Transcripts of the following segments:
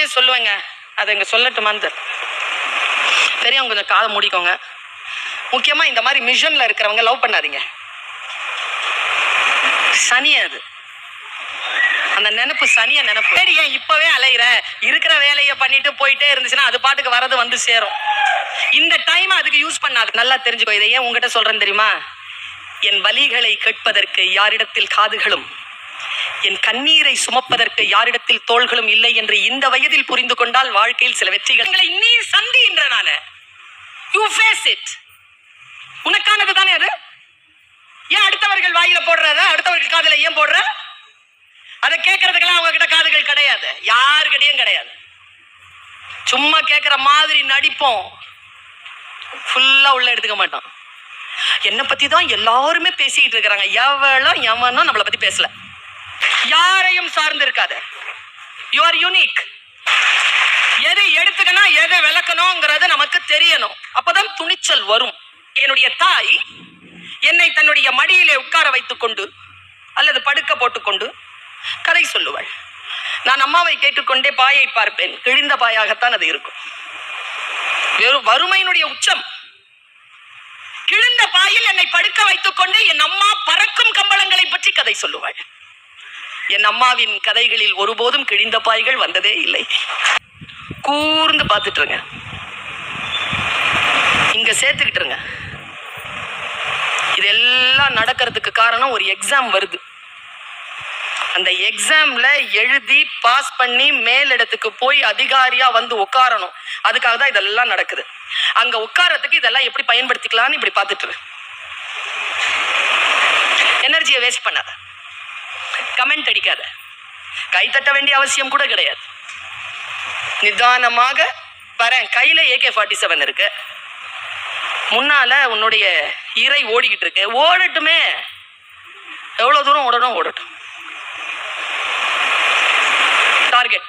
எல்லாமே சொல்லுவேங்க. அதை இங்கே சொல்லட்டுமான்னு தெரியல. பெரியவங்க கொஞ்சம் காதை மூடிக்கோங்க. முக்கியமா இந்த மாதிரி மிஷனில் இருக்கிறவங்க லவ் பண்ணாதீங்க. சனி அது. அந்த நினப்பு சனிய நினப்பு. சரி ஏன் இப்பவே அலையிற? இருக்கிற வேலையை பண்ணிட்டு போயிட்டே இருந்துச்சுன்னா அது பாட்டுக்கு வரது வந்து சேரும். இந்த டைம் அதுக்கு யூஸ் பண்ணாது. நல்லா தெரிஞ்சுக்கோ இதை ஏன் உங்ககிட்ட சொல்றேன் தெரியுமா? என் வலிகளை கேட்பதற்கு யாரிடத்தில் காதுகளும் என் கண்ணீரை சுமப்பதற்கு யாரிடத்தில் தோள்களும் இல்லை என்று இந்த வயதில் புரிந்து கொண்டால் வாழ்க்கையில் சில வெற்றிகள். நீ சந்தி யூ ஃபேஸ் இட் உனக்கானது தானே அது? ஏன் அடுத்தவர்கள் வாயில போடுறத? அடுத்தவர்கள் காதுல ஏன் போடுற? அதை கேட்கறதுக்கெல்லாம் அவங்க கிட்ட காதுகள் கிடையாது. யாருக்கிட்டையும் கிடையாது. சும்மா கேட்குற மாதிரி நடிப்போம். ஃபுல்லா உள்ள எடுத்துக்க மாட்டோம். என்னை பத்தி தான் எல்லாருமே பேசிக்கிட்டு இருக்கிறாங்க. எவ்வளோ எவனும் நம்மளை பத்தி பேசல. யாரையும் சார்ந்து இருக்காத யூ ஆர் யூனிக் எதை எடுத்துக்கணும் எதை விளக்கணுங்கிறது நமக்கு தெரியணும். அப்பதான் துணிச்சல் வரும். என்னுடைய தாய் என்னை தன்னுடைய மடியிலே உட்கார வைத்துக் கொண்டு அல்லது படுக்க போட்டுக்கொண்டு கதை சொல்லுவாள். நான் அம்மாவை கேட்டுக்கொண்டே பாயை பார்ப்பேன். கிழிந்த பாயாகத்தான் அது இருக்கும். வெறும் வறுமையினுடைய உச்சம். கிழிந்த பாயில் என்னை படுக்க வைத்துக் கொண்டு என் அம்மா பறக்கும் கம்பளங்களை பற்றி கதை சொல்லுவாள். என் அம்மாவின் கதைகளில் ஒருபோதும் கிழிந்த பாய்கள் வந்ததே இல்லை. கூர்ந்து பார்த்துட்டுருங்க. இங்க சேர்த்துக்கிட்டுருங்க. இதெல்லாம் நடக்கிறதுக்கு காரணம் ஒரு எக்ஸாம் வருது. அந்த எக்ஸாம்ல எழுதி பாஸ் பண்ணி மேலிடத்துக்கு போய் அதிகாரியா வந்து உட்காரணும். அதுக்காக தான் இதெல்லாம் நடக்குது. அங்க உட்காரத்துக்கு இதெல்லாம் எப்படி பயன்படுத்திக்கலாம்னு இப்படி பார்த்துட்டு எனர்ஜியை வேஸ்ட் பண்ணாத. கமெண்ட் அடிக்காத. கைத்தட்ட வேண்டிய அவசியம் கூட கிடையாது. நிதானமாக வரேன். கையில ஏகே ஃபார்ட்டி செவன் இருக்கு. முன்னால உன்னுடைய இறை ஓடிக்கிட்டு இருக்கு. ஓடட்டுமே. எவ்வளவு தூரம் ஓடணும்? ஓடட்டும். டார்கெட்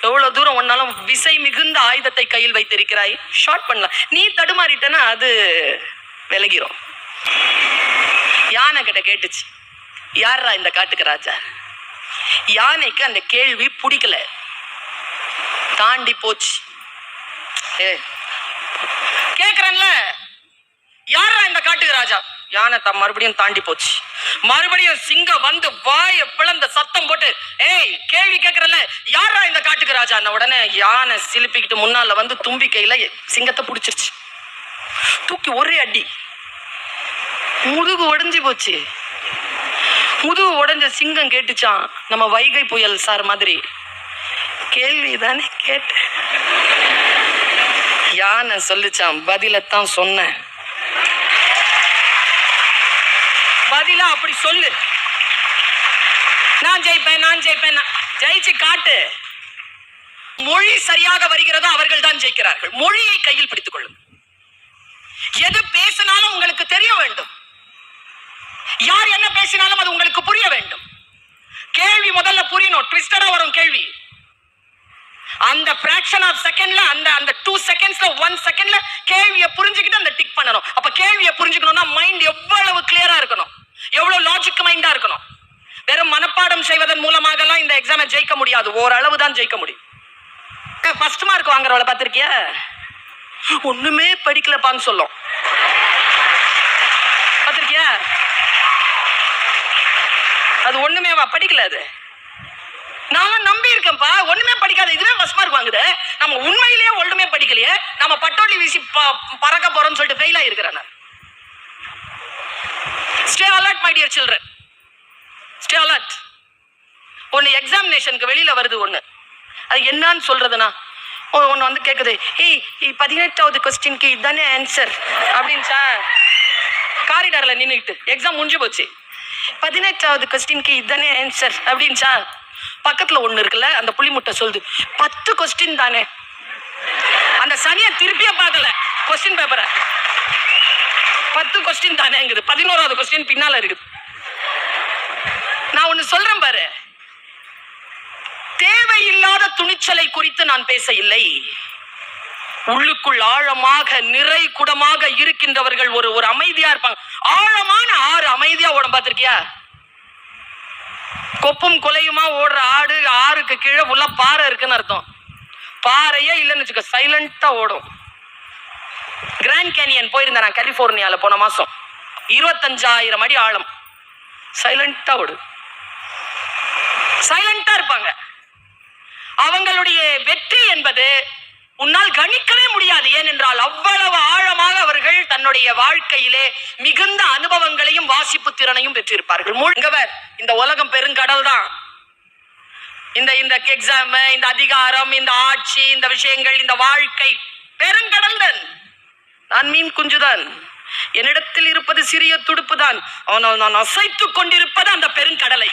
எவ்வளவு தூரம் ஒன்னாலும் விசை மிகுந்த ஆயுதத்தை கையில் வைத்திருக்கிறாய்? ஷார்ட் பண்ணலாம். நீ தடுமாறிட்டனா அது விலகிரும். யானை கிட்ட கேட்டுச்சு. யாரா இந்த காட்டுக்கு ராஜா? யானைக்கு அந்த கேள்வி பிடிக்கல. தாண்டி போச்சு. ஏ கேக்குறேன்ல? யாரா இந்த காட்டுக்கு ராஜா? யானை தான் மறுபடியும் தாண்டி போச்சு. மறுபடியும் சிங்கம் வந்து வாய பிளந்த சத்தம் போட்டு ஏய் கேள்வி கேக்குறல யாரா இந்த காட்டுக்கு ராஜா? உடனே யானை சிலுப்பிக்கிட்டு முன்னால வந்து தும்பிக்கையில சிங்கத்தை பிடிச்சிருச்சு. தூக்கி ஒரே அடி. முதுகு உடஞ்சி போச்சு. புது உடைஞ்ச சிங்கம் கேட்டுச்சான் நம்ம வைகை புயல் சார் மாதிரி. கேள்வி தானே கேட்ட யானை சொல்லிச்சான் பதிலத்தான் சொன்னேன். பதிலா அப்படி சொல்லு. நான் ஜெயிப்பேன் நான் ஜெயிப்பேன். நான் ஜெயிச்சு காட்டு. மொழி சரியாக வருகிறதோ அவர்கள் தான் ஜெயிக்கிறார்கள். மொழியை கையில் பிடித்துக் கொள்ளும் எது பேசினாலும் உங்களுக்கு தெரிய வேண்டும். யார் என்ன பேசினாலும் அது உங்களுக்கு புரிய வேண்டும். கேள்வி முதல்ல புரியணும். ட்விஸ்டடா வரும் கேள்வி. அந்த பிராக்ஷன் ஆஃப் செகண்ட்ல அந்த அந்த டூ செகண்ட்ஸ்ல ஒன் செகண்ட்ல கேள்வியை புரிஞ்சுக்கிட்டு அந்த டிக் பண்ணணும். அப்ப கேள்வியை புரிஞ்சுக்கணும்னா மைண்ட் எவ்வளவு கிளியரா இருக்கணும். எவ்வளவு லாஜிக் மைண்டா இருக்கணும். வெறும் மனப்பாடம் செய்வதன் மூலமாக எல்லாம் இந்த எக்ஸாமை ஜெயிக்க முடியாது. ஓரளவு தான் ஜெயிக்க முடியும். ஃபர்ஸ்ட் மார்க் வாங்குறவளை பார்த்துருக்கிய? ஒண்ணுமே படிக்கலப்பான்னு சொல்லும் பார்த்திருக்கியா அது ஒண்ணுமே அவ படிக்கல அது. நான் நம்பி இருக்கேன்ப்பா. ஒண்ணுமே படிக்காது. இதுவே ஃபர்ஸ்ட் மார்க் வாங்குது. நம்ம உண்மையிலேயே ஒண்ணுமே படிக்கலையே. நம்ம பட்டோலி வீசி ப- பறக்க போறோம்னு சொல்லிட்டு ஃபெயில் ஆயிருக்கிறேன் நான். Stay alert my dear children stay alert ஒன்று எக்ஸாமினேஷனுக்கு வெளியில் வருது ஒன்று அது என்னன்னு சொல்றதுனா ஒன்று வந்து கேட்குது ஏய் பதினெட்டாவது கொஸ்டினுக்கு இதுதானே ஆன்சர் அப்படின்னு சார் காரிடாரில் நின்றுக்கிட்டு எக்ஸாம் முடிஞ்சு போச்சு. பதினெட்டாவது கொஸ்டினுக்கு இதுதானே ஆன்சர் அப்படின்ச்சா? சார் பக்கத்துல ஒண்ணு இருக்குல்ல அந்த புளி முட்டை சொல்லுது. பத்து கொஸ்டின் தானே. அந்த சனியை திருப்பியே பார்க்கல கொஸ்டின் பேப்பரை பத்து கொஸ்டின் தானேங்குது. பதினோராவது கொஸ்டின் பின்னால இருக்குது. நான் ஒண்ணு சொல்றேன் பாரு. தேவையில்லாத துணிச்சலை குறித்து நான் பேச இல்லை உள்ளுக்குள் ஆழமாக நிறை குடமாக இருக்கின்றவர்கள் ஒரு ஒரு அமைதியா இருப்பாங்க. ஆழமான ஆறு அமைதியா ஓடம் பார்த்திருக்கியா? கொப்பும் கொலையுமா ஓடுற ஆடு ஆறுக்கு கீழே உள்ள பாறை இருக்குன்னு அர்த்தம். பாறையே இல்லைன்னு வச்சுக்க சைலண்டா ஓடும். கிராண்ட் கேனியன் போயிருந்தேன் நான் கலிபோர்னியால போன மாசம். இருபத்தஞ்சாயிரம் அடி ஆழம். சைலண்டா ஓடு. சைலண்டா இருப்பாங்க. அவங்களுடைய வெற்றி என்பது உன்னால் கணிக்கவே முடியாது. ஏனென்றால் அவ்வளவு ஆழமாக அவர்கள் தன்னுடைய வாழ்க்கையிலே மிகுந்த அனுபவங்களையும் வாசிப்பு திறனையும் பெற்றிருப்பார்கள். முழுங்கவர் இந்த உலகம் பெருங்கடல் தான். இந்த இந்த எக்ஸாம் இந்த அதிகாரம் இந்த ஆட்சி இந்த விஷயங்கள் இந்த வாழ்க்கை பெருங்கடல் தான் நான் மீன் குஞ்சுதான். என்னிடத்தில் இருப்பது சிறிய துடுப்பு தான் ஆனால் நான் அசைத்துக் கொண்டிருப்பது அந்த பெருங்கடலை.